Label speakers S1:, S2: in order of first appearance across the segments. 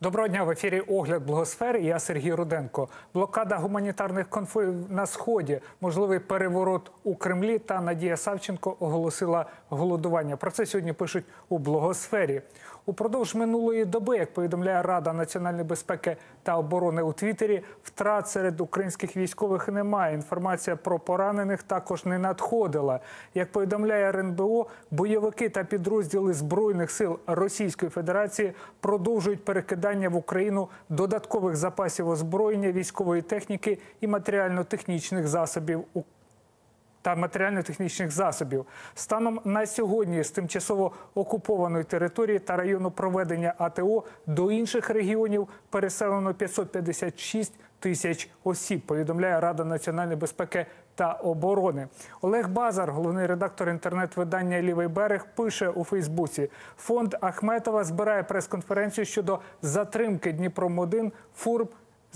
S1: Доброго дня в ефірі Огляд Благосфери. Я Сергій Руденко. Блокада гуманітарних конфліктів на сході, можливий переворот у Кремлі та Надія Савченко оголосила голодування. Про це сьогодні пишуть у Благосфері. Упродовж минулої доби, як повідомляє Рада національної безпеки та оборони у Твіттері, втрат серед українських військових немає. Інформація про поранених також не надходила. Як повідомляє РНБО, бойовики та підрозділи збройних сил Російської Федерації продовжують перекидання в Україну додаткових запасів озброєння, військової техніки і матеріально-технічних засобів та матеріально-технічних засобів. Станом на сьогодні з тимчасово окупованої території та району проведення АТО до інших регіонів переселено 556 тисяч осіб. Повідомляє Рада національної безпеки та оборони. Олег Базар, головний редактор інтернет-видання Лівий берег, пише у Фейсбуці: фонд Ахметова збирає прес-конференцію щодо затримки Дніпром 1 фур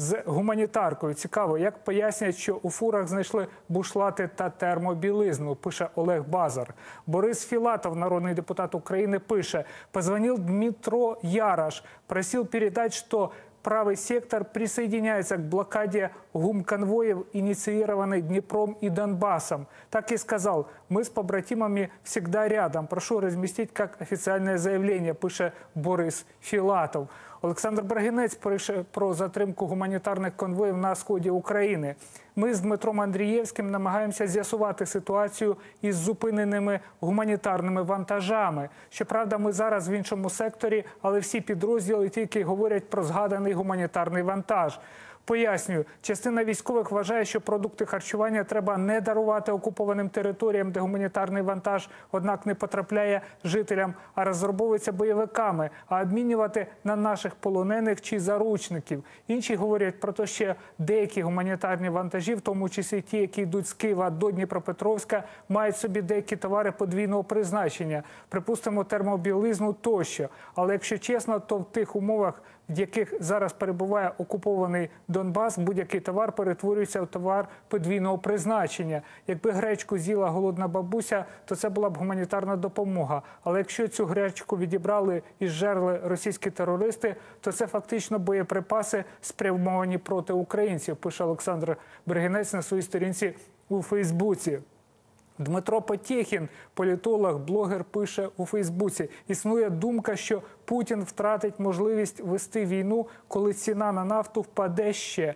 S1: з гуманітаркою. Цікаво, як пояснять, що у фурах знайшли бушлати та термобілизну. Пише Олег Базар. Борис Філатов, народний депутат України, пише: позвонил Дмитро Яраш, просил передать, что правый сектор присоединяется к блокаде гумконвоев, Днепром и Донбассом. Так и сказал, мы с побратимами всегда рядом. Прошу разместить как официальное заявление, пише Борис Філатов. Олександр Брагінець пише про затримку гуманітарних конвоїв на сході України. Ми з Дмитром Андрієвським намагаємося з'ясувати ситуацію із зупиненими гуманітарними вантажами. Щоправда, ми зараз в іншому секторі, але всі підрозділи тільки говорять про згаданий гуманітарний вантаж. Пояснюю, частина військових вважає, що продукти харчування треба не дарувати окупованим територіям, де гуманітарний вантаж, однак не потрапляє жителям, а розробовується бойовиками, а обмінювати на наших полонених чи заручників. Інші говорять про те, що деякі гуманітарні вантажі, в тому числі ті, які йдуть з Києва до Дніпропетровська, мають собі деякі товари подвійного призначення, припустимо, термобілизну тощо. Але якщо чесно, то в тих умовах в яких зараз перебуває окупований Донбас, будь-який товар перетворюється в товар подвійного призначення. Якби гречку з'їла голодна бабуся, то це була б гуманітарна допомога. Але якщо цю гречку відібрали і зжерли російські терористи, то це фактично боєприпаси спрямовані проти українців. Пише Олександр Бергінець на своїй сторінці у Фейсбуці. Дмитро Потєхін, політолог, блогер, пише у Фейсбуці: існує думка, що Путін втратить можливість вести війну, коли ціна на нафту впаде ще.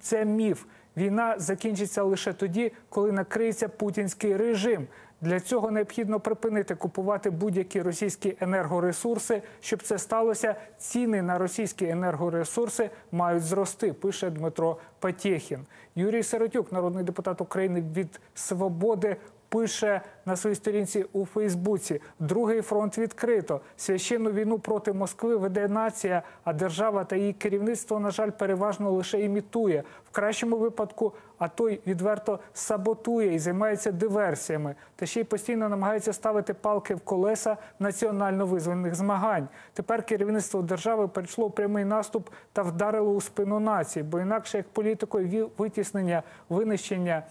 S1: Це міф. Війна закінчиться лише тоді, коли накриється путінський режим. Для цього необхідно припинити купувати будь-які російські енергоресурси. Щоб це сталося, ціни на російські енергоресурси мають зрости. Пише Дмитро Потєхін. Юрій Сиротюк, народний депутат України від Свободи, пише на своїй сторінці у Фейсбуці: другий фронт відкрито. Священну війну проти Москви веде нація, а держава та її керівництво, на жаль, переважно лише імітує в кращому випадку. А той відверто саботує і займається диверсіями, та ще й постійно намагається ставити палки в колеса національно визвольних змагань. Тепер керівництво держави перейшло в прямий наступ та вдарило у спину нації, бо інакше як політикою витіснення, винищення.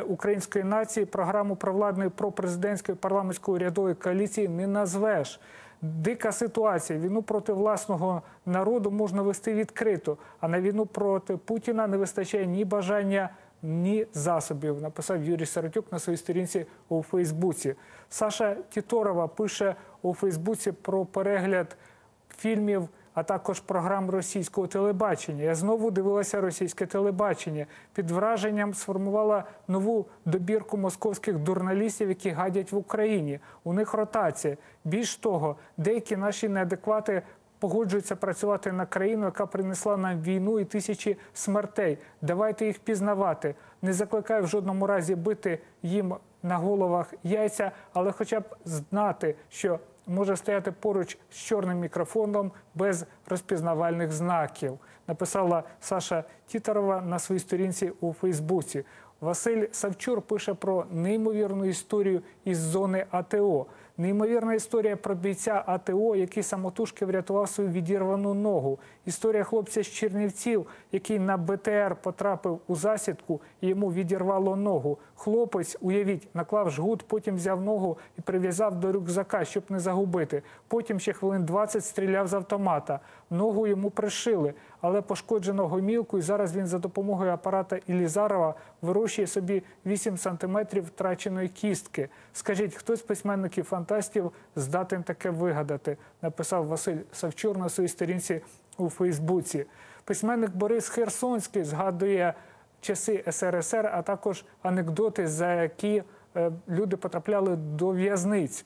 S1: Української нації програму провладної пропрезидентської парламентської урядової коаліції не назвеш. Дика ситуація. Війну проти власного народу можна вести відкрито, а на війну проти Путіна не вистачає ні бажання, ні засобів. Написав Юрій Саратюк на своїй сторінці у Фейсбуці. Саша Тіторова пише у Фейсбуці про перегляд фільмів а також програм російського телебачення. Я знову дивилася російське телебачення. Під враженням сформувала нову добірку московських журналістів, які гадять в Україні. У них ротація. Більш того, деякі наші неадеквати. Погоджуються працювати на країну, яка принесла нам війну і тисячі смертей. Давайте їх пізнавати. Не закликаю в жодному разі бити їм на головах яйця, але хоча б знати, що може стояти поруч з чорним мікрофоном без розпізнавальних знаків. Написала Саша Тітарова на своїй сторінці у Фейсбуці. Василь Савчур пише про неймовірну історію із зони АТО. Неймовірна історія про бійця АТО, який самотужки врятував свою відірвану ногу. Історія хлопця з Чернівців, який на БТР потрапив у засідку і йому відірвало ногу. Хлопець, уявіть, наклав жгут, потім взяв ногу і прив'язав до рюкзака, щоб не загубити. Потім ще хвилин 20 стріляв з автомата. Ногу йому пришили, але пошкоджено гомілку, і зараз він за допомогою апарата Ілізарова вирощує собі 8 сантиметрів втраченої кістки. Скажіть, хто з письменників фантастів здатен таке вигадати? Написав Василь Савчур на своїй сторінці у Фейсбуці. Письменник Борис Херсонський згадує часи СРСР, а також анекдоти, за які е, люди потрапляли до в'язниць.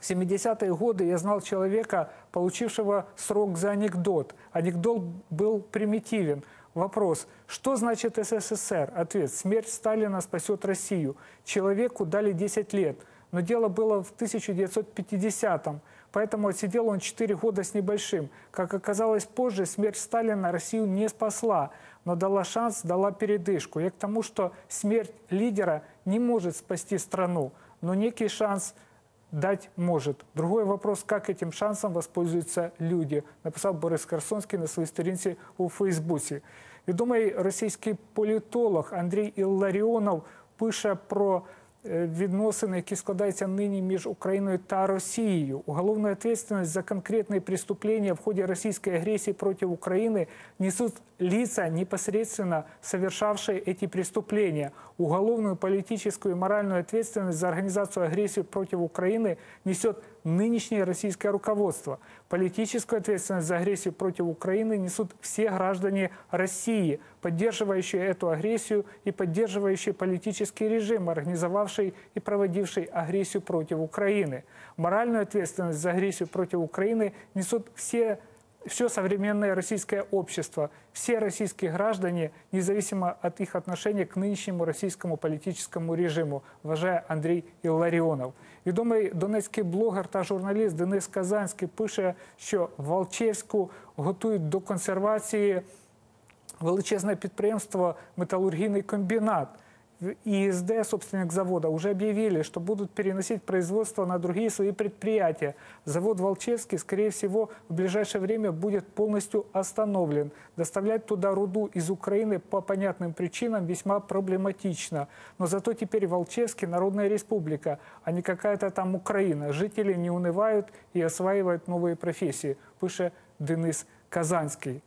S1: В 70-е годы я знал человека, получившего срок за анекдот. Анекдот был примитивен. Вопрос, что значит СССР? Ответ, смерть Сталина спасет Россию. Человеку дали 10 лет, но дело было в 1950-м, поэтому отсидел он 4 года с небольшим. Как оказалось позже, смерть Сталина Россию не спасла, но дала шанс, дала передышку. Я к тому, что смерть лидера не может спасти страну, но некий шанс – дать может. Другой вопрос, как этим шансом воспользуются люди, написав Борис Херсонський на своїй сторінці у Фейсбуці. Відомий російський політолог Андрій Ілларіонов пише про е, відносини, які складаються нині між Україною та Росією. Уголовную ответственность за конкретные преступления в ходе российской агрессии против Украины несут лица, непосредственно совершавшие эти преступления. Уголовную, политическую и моральную ответственность за организацию агрессии против Украины несет нынешнее российское руководство. Политическую ответственность за агрессию против Украины несут все граждане России, поддерживающие эту агрессию и поддерживающие политический режим, организовавший и проводивший агрессию против Украины. Моральную ответственность за агрессию против Украины несут все все современное российское общество, все российские граждане, независимо от их отношения к нынешнему российскому политическому режиму, вважає Андрій Ілларіонов. Відомий донецький блогер та журналіст Денис Казанський пише, що Волчевську готують до консервації величезне підприємство металургійний комбінат. ИСД, собственник завода, уже объявили, что будут переносить производство на другие свои предприятия. Завод Волчевский, скорее всего, в ближайшее время будет полностью остановлен. Доставлять туда руду из Украины по понятным причинам весьма проблематично. Но зато теперь Волчевский – народная республика, а не какая-то там Украина. Жители не унывают и осваивают новые профессии, пише Денис Казанський.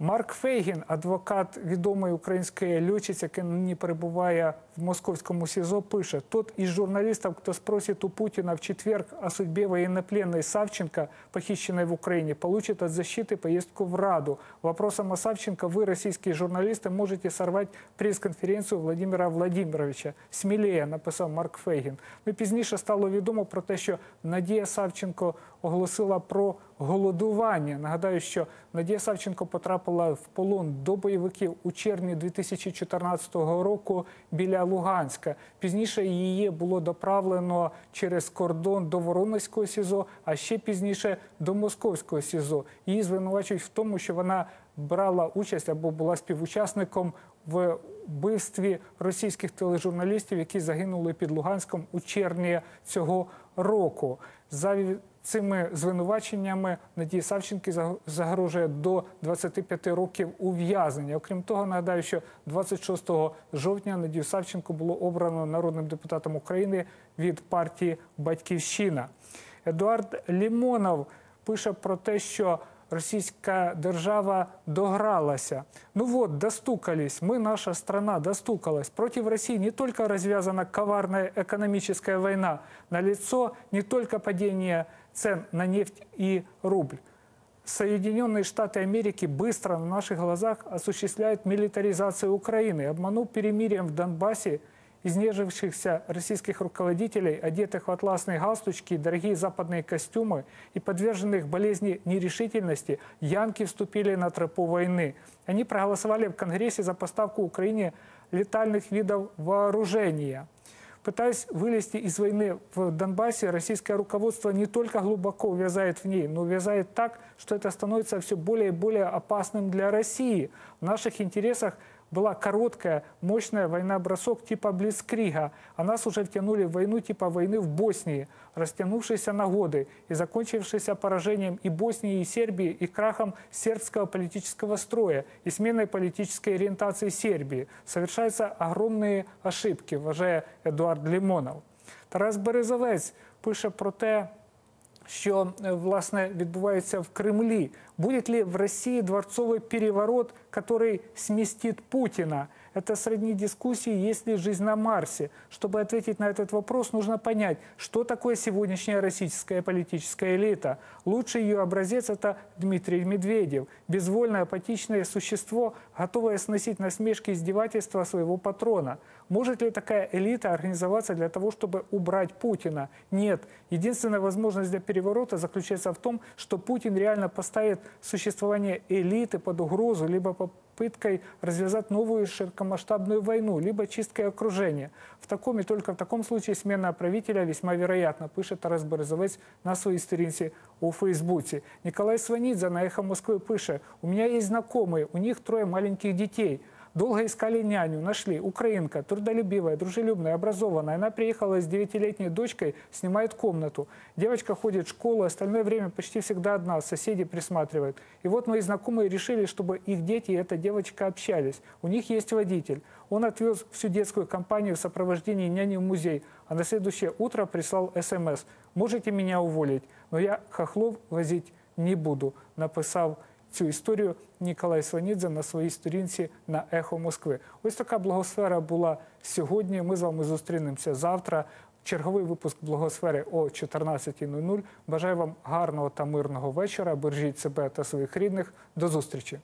S1: Марк Фейгін, адвокат відомої української льотчиці, який нині перебуває в московському СІЗО, пише: тот із журналістів, хто спросить у Путіна в четверг о судьбе военнопленной Савченко, похищенной в Украине, получит от защиты поездку в Раду. Вопросом о Савченко вы, российские журналисты, можете сорвать прес-конференцію Владимира Владимировича. Смілеє, написав Марк Фейгін. Ну, пізніше стало відомо про те, що Надія Савченко оголосила про голодування. Нагадаю, що Надія Савченко потрапила в полон до бойовиків у червні 2014 року біля Луганська. Пізніше її було доправлено через кордон до Воронезького СІЗО, а ще пізніше до Московського СІЗО. Її звинувачують в тому, що вона брала участь або була співучасником в вбивстві російських тележурналістів, які загинули під Луганськом у червні цього року. За цими звинуваченнями Надії Савченки загрожує до 25 років ув'язнення. Окрім того, нагадаю, що 26 жовтня Надію Савченко було обрано народним депутатом України від партії Батьківщина. Едуард Лімонов пише про те, що Российская держава догралася. Ну вот, достукались, мы, наша страна, достукалась. Против России не только развязана экономическая война, на лицо не только падение цен на нефть и рубль. Соединенные Штаты Америки быстро на наших глазах осуществляют милитаризацию Украины. Обманув перемирием в Донбассе изнежившихся российских руководителей, одетых в атласные галстучки, дорогие западные костюмы и подверженных болезни нерешительности, янки вступили на тропу войны. Они проголосовали в Конгрессе за поставку Украине летальных видов вооружения. Пытаясь вылезти из войны в Донбассе, российское руководство не только глубоко увязает в ней, но увязает так, что это становится все более и более опасным для России. В наших интересах Была короткая, мощная война-бросок типа Блицкрига, а нас уже втянули в войну типа войны в Боснии, растянувшейся на годы и закончившейся поражением и Боснии, и Сербии, и крахом сербского политического строя, и сменой политической ориентации Сербии. Совершаются огромные ошибки, вважає Едуард Лімонов. Тарас Березовець пише про те, що е, власне відбувається в Кремлі. Будет ли в России дворцовый переворот, который сместит Путина? Это сродни дискуссии, есть ли жизнь на Марсе. Чтобы ответить на этот вопрос, нужно понять, что такое сегодняшняя российская политическая элита. Лучший ее образец – это Дмитрий Медведев. Безвольное, апатичное существо, готовое сносить насмешки и издевательства своего патрона. Может ли такая элита организоваться для того, чтобы убрать Путина? Нет. Единственная возможность для переворота заключается в том, что Путин реально поставит существование элиты под угрозу, либо попыткой развязать новую широкомасштабную войну, либо чисткой окружения. В таком и только в таком случае смена правителя весьма вероятна, пише Тарас Березовець на своїй сторінці у Фейсбуці. Николай Сванидзе на «Эхо Москвы» пише, «У меня есть знакомые, у них трое маленьких детей». Долго искали няню, нашли. Украинка, трудолюбивая, дружелюбная, образованная. Она приехала с девятилетней дочкой, снимает комнату. Девочка ходит в школу, остальное время почти всегда одна, соседи присматривают. И вот мои знакомые решили, чтобы их дети и эта девочка общались. У них есть водитель. Он отвез всю детскую компанию в сопровождении няни в музей, а на следующее утро прислал СМС. «Можете меня уволить, но я хохлов возить не буду», написав цю історію Ніколай Сванідзе на своїй сторінці на Ехо Москви. Ось така благосфера була сьогодні. Ми з вами зустрінемося завтра. Черговий випуск благосфери о 14.00. Бажаю вам гарного та мирного вечора. Бережіть себе та своїх рідних. До зустрічі.